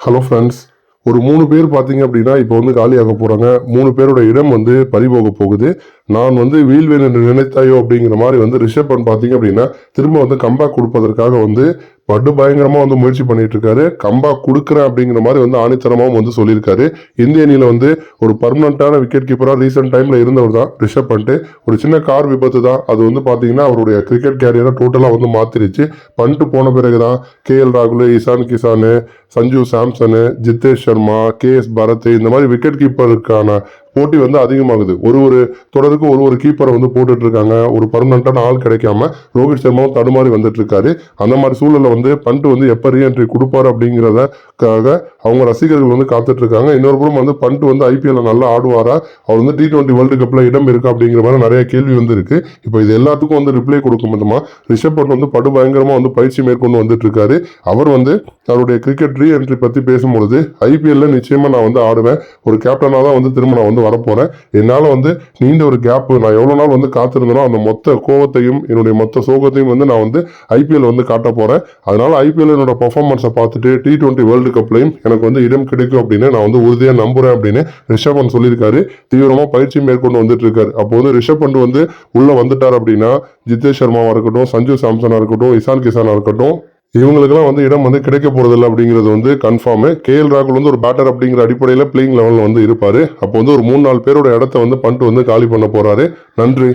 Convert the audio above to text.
Hello friends ஒரு மூணு பேர் பார்த்தீங்க அப்படின்னா இப்போ வந்து காலியாக போகிறாங்க மூணு பேரோட இடம் வந்து பறிபோக போகுது. நான் வந்து வீழ்வேன் என்று நினைத்தாயோ அப்படிங்கிற மாதிரி வந்து ரிஷப் பண்ட் பார்த்தீங்க அப்படின்னா திரும்ப வந்து கம்பேக் கொடுப்பதற்காக வந்து படு பயங்கரமாக வந்து முயற்சி பண்ணிட்டு இருக்காரு கம்பா கொடுக்குறேன் அப்படிங்கிற மாதிரி வந்து ஆணித்தரமாகவும் வந்து சொல்லியிருக்காரு. இந்திய அணியில் வந்து ஒரு பர்மனண்ட்டான விக்கெட் கீப்பராக ரீசெண்ட் டைமில் இருந்தவர் தான் ரிஷப் பண்ட்டு ஒரு சின்ன கார் விபத்து தான். அது வந்து பார்த்தீங்கன்னா அவருடைய கிரிக்கெட் கேரியரை டோட்டலாக வந்து மாற்றிருச்சு பண்ட்டு போன பிறகு தான் கேஎல் ராகுல் இசான் கிசானு சஞ்சு சாம்சனு ஜித்தேஷ் சர்மா கே எஸ் பரத் இந்த மாதிரி விக்கெட் கீப்பருக்கான போட்டி வந்து அதிகமாகுது. ஒரு ஒரு தொடருக்கு ஒரு ஒரு கீப்பரை வந்து போட்டுட்டு இருக்காங்க ஒரு பர்மனண்டான ஆள் கிடைக்காம ரோஹித் சர்மாவும் தடுமாறி வந்துட்டு இருக்காரு அந்த மாதிரி சூழலில் வந்து பண்ட் வந்து எப்போ ரீஎன்ட்ரி கொடுப்பாரு அப்படிங்கிறதுக்காக அவங்க ரசிகர்கள் வந்து காத்துட்டு இருக்காங்க இன்னொரு புறம் வந்து பண்ட் வந்து ஐபிஎல்ல நல்லா ஆடுவாரா? அவர் வந்து டி டுவெண்ட்டி வேர்ல்டு கப்பில் இடம் இருக்கா அப்படிங்கிற மாதிரி நிறைய கேள்வி வந்து இருக்கு இப்போ இது எல்லாத்துக்கும் வந்து ரிப்ளை கொடுக்கும் விதமாக ரிஷப் பண்ட் வந்து படு பயங்கரமாக வந்து பயிற்சி மேற்கொண்டு வந்துட்டு இருக்காரு அவர் வந்து தன்னுடைய கிரிக்கெட் ரீ என்ட்ரி பற்றி பேசும்பொழுது ஐபிஎல்ல நிச்சயமாக நான் வந்து ஆடுவேன். ஒரு கேப்டனாக தான் வந்து திரும்ப நான் வந்து வரப்போகிறேன் என்னால் வந்து நீண்ட ஒரு கேப் நான் எவ்வளோ நாள் வந்து காத்திருந்தனோ அந்த மொத்த கோவத்தையும் என்னுடைய மொத்த சோகத்தையும் வந்து நான் வந்து ஐபிஎல் வந்து காட்ட போகிறேன் அதனால் ஐபிஎல் என்னோட பர்ஃபார்மன்ஸை பார்த்துட்டு டி டுவெண்ட்டி வேர்ல்டு கப்லையும் எனக்கு வந்து இடம் கிடைக்கும் அப்படின்னு நான் வந்து உறுதியாக நம்புகிறேன் அப்படின்னு ரிஷப் பண்ட் சொல்லியிருக்காரு. தீவிரமாக பயிற்சி மேற்கொண்டு வந்துட்டு இருக்காரு அப்போ வந்து ரிஷப் பண்ட் வந்து உள்ளே வந்துட்டார் அப்படின்னா ஜித்தேஷ் சர்மாவாக இருக்கட்டும் சஞ்சு சாம்சனாக இருக்கட்டும் இசான் கிசானாக இருக்கட்டும் இவங்களுக்கெல்லாம் வந்து இடம் வந்து கிடைக்க போகிறதில்ல அப்படிங்கிறது வந்து கன்ஃபார்ம் கேஎல் ராகுல் வந்து ஒரு பேட்டர் அப்படிங்கிற அடிப்படையில் பிளேயிங் லெவலில் வந்து இருப்பார். அப்போ வந்து ஒரு மூணு நாலு பேரோட இடத்த வந்து பண்ணிட்டு வந்து காலி பண்ண போகிறாரு நன்றி.